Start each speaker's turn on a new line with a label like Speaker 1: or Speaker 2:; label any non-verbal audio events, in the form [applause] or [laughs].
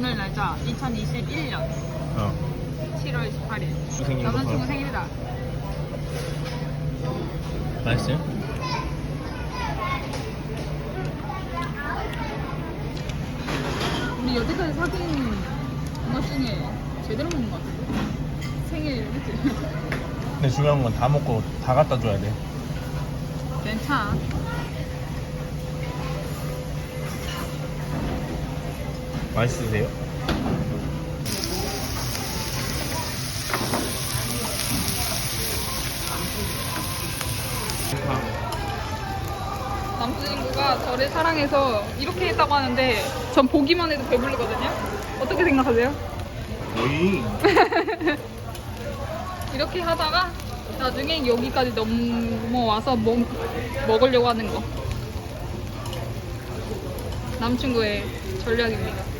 Speaker 1: 날짜 2021년
Speaker 2: 어.
Speaker 1: 7월 18일
Speaker 2: 생긴 거
Speaker 1: 남자친구
Speaker 2: 봐.
Speaker 1: 생일이다
Speaker 2: 맛있어요?
Speaker 1: 우리 여태까지 사귄 것 중에 제대로 먹는 것 같은데 생일 그치?
Speaker 2: 근데 중요한 건 다 먹고 다 갖다 줘야 돼.
Speaker 1: 괜찮아
Speaker 2: 맛있으세요?
Speaker 1: 남자친구가 저를 사랑해서 이렇게 했다고 하는데 전 보기만 해도 배부르거든요 어떻게 생각하세요?
Speaker 2: 오이. [laughs]
Speaker 1: 이렇게 하다가 나중에 여기까지 넘어와서 먹, 먹으려고 하는 거 남친구의 전략입니다